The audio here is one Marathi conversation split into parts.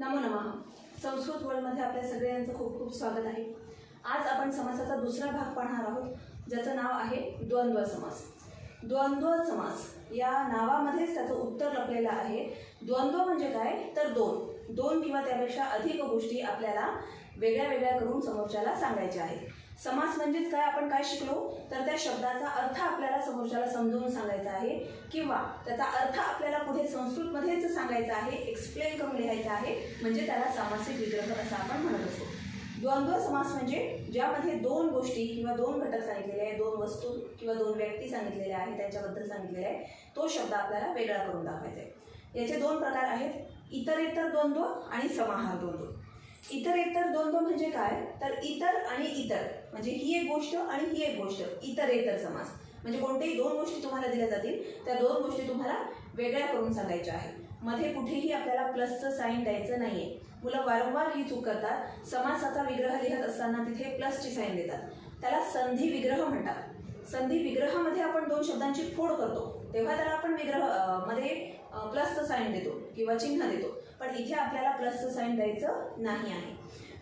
नमो नमः. संस्कृत वर्ल्डमध्ये आपल्या सगळ्यांचं खूप खूप स्वागत आहे. आज आपण समासाचा दुसरा भाग पाहणार आहोत ज्याचं नाव आहे द्वंद्व समास. द्वंद्व समास या नावामध्येच त्याचं उत्तर लपलेलं आहे. द्वंद्व म्हणजे काय? तर दोन. दोन किंवा त्यापेक्षा अधिक गोष्टी आपल्याला वेगळ्या वेगळ्या करून समोरच्याला सांगायच्या आहेत. समास म्हणजेच काय? आपण काय शिकलो? तर त्या शब्दाचा अर्थ आपल्याला समोरच्याला समजवून सांगायचा आहे. किंवा त्याचा अर्थ आपल्याला पुढे मध्येच सांगायचं आहे एक्सप्लेन करून लिहायचं आहे. म्हणजे त्याला सामासिक विग्रह असं आपण म्हणत असतो. द्वंद्व समास म्हणजे ज्यामध्ये दोन गोष्टी किंवा दोन घटक सांगितलेले आहे दोन वस्तू किंवा दोन व्यक्ती सांगितलेल्या आहेत त्यांच्याबद्दल सांगितलेले आहे तो शब्द आपल्याला वेगळा करून दाखवायचा आहे. याचे दोन प्रकार आहेत इतरेतर द्वंद्व आणि समाहार द्वंद्व. इतरेतर द्वंद्व म्हणजे काय? तर इतर आणि इतर. म्हणजे ही एक गोष्ट आणि ही एक गोष्ट. इतरेतर समास. म्हणजे कोणत्याही दोन गोष्टी तुम्हाला दिल्या जातील त्या दोन गोष्टी तुम्हाला वेगळ्या करून सांगायच्या आहेत. मध्ये कुठेही आपल्याला प्लसचं साईन द्यायचं नाहीये. मुलं वारंवार ही चूक करतात. समासाचा विग्रह लिहत असताना तिथे प्लसची साईन देतात. त्याला संधी विग्रह म्हणतात. संधी विग्रहामध्ये आपण दोन शब्दांची फोड करतो. तेव्हा त्याला आपण विग्रहमध्ये प्लसचं साईन देतो किंवा चिन्ह देतो. पण इथे आपल्याला प्लसचं साईन द्यायचं नाही आहे.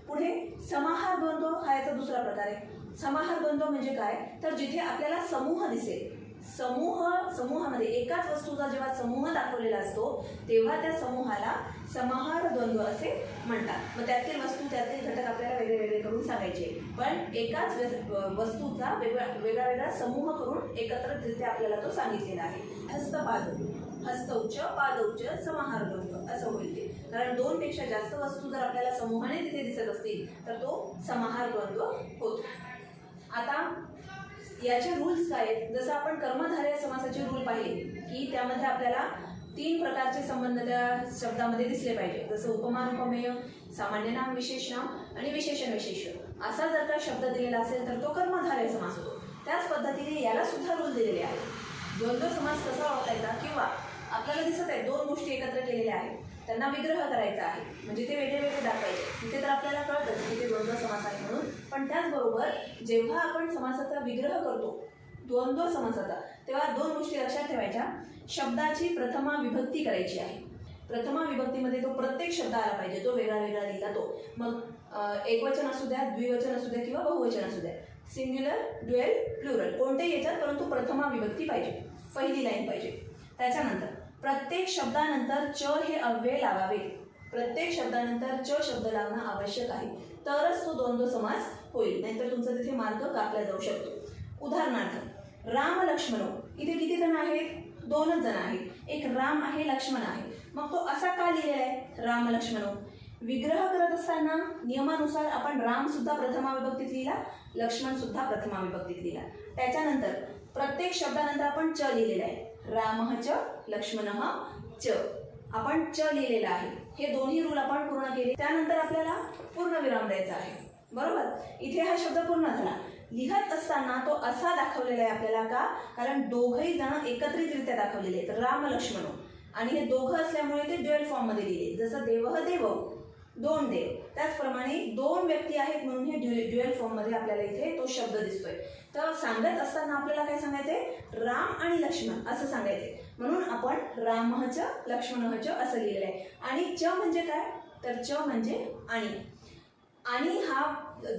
पुढे समाहार द्वंद्व हा याचा दुसरा प्रकार आहे. समाहार द्वंद्व म्हणजे काय? तर जिथे आपल्याला समूह दिसेल समूह समूहामध्ये एकाच वस्तूचा जेव्हा समूह दाखवलेला असतो तेव्हा त्या समूहाला समाहार द्वंद्व असे म्हणतात. मग त्यातील वस्तू त्यातील घटक आपल्याला वेगळे वेगळे करून सांगायचे. पण एकाच वस्तूचा वेगळा वेगळा वेगळा समूह करून एकत्रितरित्या आपल्याला तो सांगितलेला आहे. हस्तपाद हस्त उच्च समाहार द्वंद्व असं होईल ते कारण दोनपेक्षा जास्त वस्तू जर आपल्याला समूहाने तिथे दिसत असतील तर तो समाहार द्वंद्व होतो. याचे रूल्स काय आहेत. जसं आपण कर्मधारय समासाचे रूल पाहिले की त्यामध्ये आपल्याला तीन प्रकारचे संबंध त्या शब्दामध्ये दिसले पाहिजे. जसं उपमान उपमेय सामान्य नाम विशेष नाम आणि विशेषण विशेष. असा जर का शब्द दिलेला असेल तर तो कर्मधारय समास होतो. त्याच पद्धतीने याला सुद्धा रूल दिलेले आहेत. द्वंद्व समास कसा ओळखायचा? किंवा आपल्याला दिसत आहे दोन गोष्टी एकत्र केलेल्या आहेत. त्यांना विग्रह करायचा आहे. म्हणजे ते वेगळे वेगळे दाखवायचे. तिथे तर आपल्याला कळतं की ते द्वंद्व समास आहे म्हणून पण त्याचबरोबर जेव्हा आपण समासाचा विग्रह करतो द्वंद्व समासाचा तेव्हा दोन गोष्टी लक्षात ठेवायच्या. शब्दाची प्रथमा विभक्ती करायची आहे. प्रथमा विभक्तीमध्ये तो प्रत्येक शब्द आला पाहिजे जो वेगळा वेगळा लिहिला तो. मग एकवचन असू द्या द्विवचन असू द्या किंवा बहुवचन असू द्या. सिंग्युलर ड्युएल प्लुरल कोणतेही याच्यात परंतु प्रथमा विभक्ती पाहिजे. पहिली लाईन पाहिजे. त्याच्यानंतर प्रत्येक शब्दानंतर च हे अव्यय लावावे. प्रत्येक शब्दानंतर च शब्द लावणं आवश्यक आहे. तरच तो द्वंद्व समास होईल. नाहीतर तुमचा तिथे मार्ग कापला जाऊ शकतो. उदाहरणार्थ राम लक्ष्मण. इथे किती जण आहेत? दोनच जण आहेत. एक राम आहे लक्ष्मण आहे. मग तो असा का लिहिलेला आहे? राम लक्ष्मण. विग्रह करत असताना नियमानुसार आपण राम सुद्धा प्रथमा विभक्तीत लिहिला लक्ष्मण सुद्धा प्रथमा विभक्तीत लिहिला. त्याच्यानंतर प्रत्येक शब्दानंतर आपण च लिहिलेलं आहे. राम च लक्ष्मण च. आपण च लिहिलेला आहे. हे दोन्ही रूल आपण पूर्ण केले. त्यानंतर आपल्याला पूर्ण विराम द्यायचा आहे. बरोबर? इथे हा शब्द पूर्ण झाला. लिहत असताना तो असा दाखवलेला आहे आपल्याला का? कारण दोघही जण एकत्रितरित्या दाखवलेले आहेत. राम लक्ष्मण. आणि हे दोघं असल्यामुळे ते ड्युएल फॉर्ममध्ये लिहिले जसं देवह देव दोन देव. त्याचप्रमाणे दोन व्यक्ती आहेत म्हणून हे ड्यु ड्युएल फॉर्ममध्ये आपल्याला इथे तो शब्द दिसतोय. तर सांगत असताना आपल्याला काय सांगायचंय? राम आणि लक्ष्मण असं सांगायचंय. म्हणून आपण रामहच लक्ष्मणहच असं लिहिलेलं आहे. आणि च म्हणजे काय? तर च म्हणजे आणि. आणि हा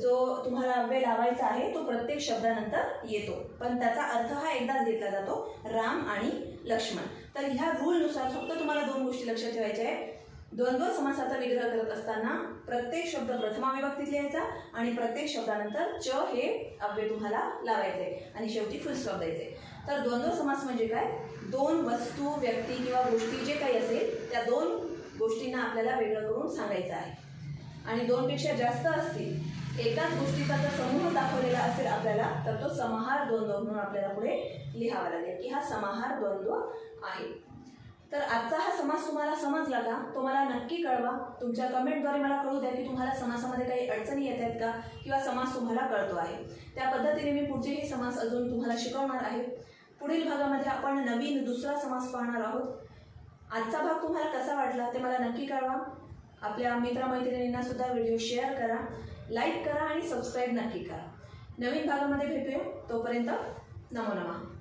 जो तुम्हाला अव्यय लावायचा आहे तो प्रत्येक शब्दानंतर येतो. पण त्याचा अर्थ हा एकदाच घेतला जातो राम आणि लक्ष्मण. तर ह्या रूलनुसार फक्त तुम्हाला दोन गोष्टी लक्षात ठेवायच्या आहे द्वंद्व समासाचा विग्रह करत असताना प्रत्येक शब्द प्रथमा विभक्तीत लिहायचा आणि प्रत्येक शब्दानंतर च हे अव्यय तुम्हाला लावायचे आहे. आणि शेवटी फुल स्टॉप द्यायचे तर द्वंद्व समास म्हणजे काय? दोन वस्तू व्यक्ती किंवा गोष्टी जे काही असेल त्या दोन गोष्टींना आपल्याला वेगळं करून सांगायचं आहे. आणि दोनपेक्षा जास्त असतील एकाच गोष्टीचा जर समूह दाखवलेला असेल आपल्याला तर तो समाहार द्वंद्व म्हणून आपल्याला पुढे लिहावा लागेल की हा समाहार द्वंद्व आहे. तर आजचा हा समास तुम्हाला समजला का? तो मला नक्की कळवा. तुमच्या कमेंटद्वारे मला कळू द्या की तुम्हाला समासामध्ये काही अडचणी येत आहेत का किंवा समास तुम्हाला कळतो आहे. त्या पद्धतीने मी पुढचेही समास अजून तुम्हाला शिकवणार आहे. पुढील भागामध्ये आपण नवीन दुसरा समास पाहणार आहोत. आजचा भाग तुम्हाला कसा वाटला ते मला नक्की कळवा. आपल्या मित्रमैत्रिणींना सुद्धा व्हिडिओ शेअर करा लाईक करा आणि सबस्क्राईब नक्की करा. नवीन भागामध्ये भेटूया. तोपर्यंत नमो नमा.